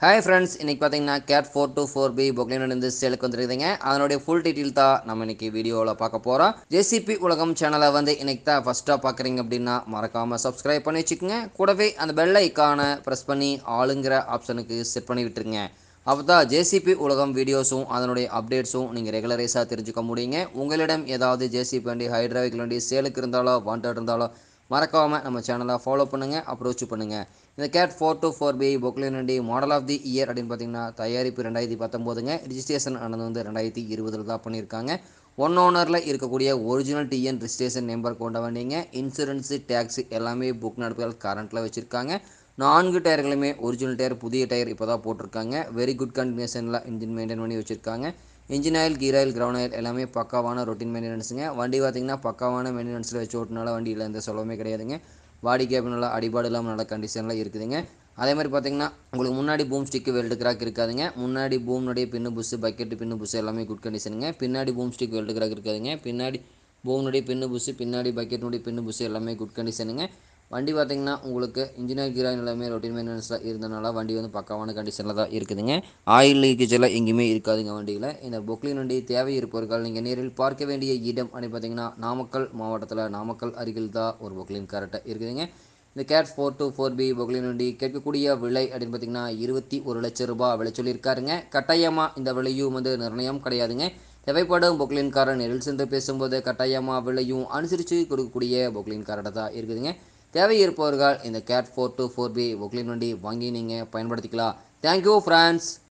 Hi friends இன்றைக்கி பார்த்தீங்கன்னா Cat four two four B பொக்லினிலிருந்து சேலுக்கு வந்துருக்குதுங்க அதனுடைய ஃபுல் டீட்டெயில் தான் நம்ம இன்னைக்கு வீடியோவில் பார்க்க போகிறோம் ஜேசிபி உலகம் சேனலை வந்து இன்னைக்கு தான் ஃபஸ்ட்டாக பார்க்குறீங்க அப்படின்னா மறக்காமல் சப்ஸ்கிரைப் பண்ணி வச்சுக்கோங்க. கூடவே அந்த பெல் ஐக்கானை ப்ரெஸ் பண்ணி ஆளுங்கிற ஆப்ஷனுக்கு செட் பண்ணி விட்டுருங்க. அப்போ தான் ஜேசிபி உலகம் வீடியோஸும் அதனுடைய அப்டேட்ஸும் நீங்கள் ரெகுலரைஸாக தெரிஞ்சுக்க முடியுங்க. உங்களிடம் ஏதாவது ஜேசிபி வண்டி ஹைட்ராவிக் வண்டி சேலுக்கு இருந்தாலோ வாண்டட் இருந்தாலோ மறக்காமல் நம்ம சேனலை ஃபாலோ பண்ணுங்கள் அப்ரோச் பண்ணுங்கள் இந்த Cat four two four B Poclain model of the year அப்படின்னு பார்த்தீங்கன்னா தயாரிப்பு ரெண்டாயிரத்தி பத்தொம்போதுங்க ரிஜிஸ்ட்ரேஷன் ஆனது வந்து ரெண்டாயிரத்தி இருபதில் தான் பண்ணியிருக்காங்க ஒன் ஓனரில் இருக்கக்கூடிய ஒரிஜினல் டிஎன் ரிஜிஸ்ட்ரேஷன் நம்பர் கொண்ட வண்டிங்க இன்சூரன்ஸு டேக்ஸு எல்லாமே புக் நடப்புகள் கரண்ட்டில் வச்சுருக்காங்க. நான்கு டயர்களுமே ஒரிஜினல் டயர் புதிய டயர் இப்போ தான் போட்டிருக்காங்க வெரி குட் கண்டிஷனில் இன்ஜின் மெயின்டைன் பண்ணி வச்சுருக்காங்க. Engine oil gear oil ground oil எல்லாமே பக்காவான ரொட்டின் மெயின்டெனன்ஸுங்க வண்டி பார்த்திங்கன்னா பக்காவான மெயின்டெனன்ஸில் வச்சு ஓட்டினால வண்டியில் எந்த செலவுமே கிடையாதுங்க. பாடி கேப் நல்லா அடிபாடு இல்லாமல் நல்ல கண்டிஷனில் இருக்குதுங்க. அதே மாதிரி பார்த்தீங்கன்னா உங்களுக்கு முன்னாடி பூம் ஸ்டிக்கு வெல்டு கிராக் இருக்காதுங்க. முன்னாடி பூம்னுடைய பின்னு புஸ்ஸு பக்கெட்டு பின்னு புஸ்ஸு எல்லாமே குட் கண்டிஷனுங்க பின்னாடி பூம் ஸ்டிக் வெல்டு கிராக் இருக்காதுங்க. பின்னாடி பூம்னுடைய பின்னு புஸ்ஸு பின்னாடி பக்கெட்னுடைய பின்னு புஸ்ஸு எல்லாமே குட் கண்டிஷனுங்க வண்டி பார்த்தீங்கன்னா உங்களுக்கு இன்ஜினியர் கீராயின் எல்லாமே ரொட்டீன் மெயின்டெனன்ஸில் இருந்தனால வண்டி வந்து பக்காவான கண்டிஷனில் தான் இருக்குதுங்க. ஆயில் லீக்கேஜ் எல்லாம் எங்கேயுமே இருக்காதுங்க வண்டியில். இந்த பொக்லின் வண்டி தேவை இருப்பவர்கள் நீங்கள் நேரில் பார்க்க வேண்டிய இடம் அப்படின்னு பார்த்தீங்கன்னா நாமக்கல் மாவட்டத்தில் நாமக்கல் அருகில் தான் ஒரு பொக்லின் கரெக்டாக இருக்குதுங்க. இந்த Cat four two four B Poclain வண்டி கேட்கக்கூடிய விலை அப்படின்னு பார்த்தீங்கன்னா இருபத்தி ஒரு லட்சம் ரூபாய் விலை சொல்லியிருக்காருங்க. கட்டாயமாக இந்த விலையும் வந்து நிர்ணயம் கிடையாதுங்க. தேவைப்படும் பொக்லின்காரன் நெரில் சென்று பேசும்போது கட்டாயமாக விலையும் அனுசரித்து கொடுக்கக்கூடிய பொக்லின்காரட தான் இருக்குதுங்க. தேவை இருப்பவர்கள் இந்த Cat four two four B Poclain வண்டி வாங்கி நீங்கள் பயன்படுத்திக்கலாம். Thank you France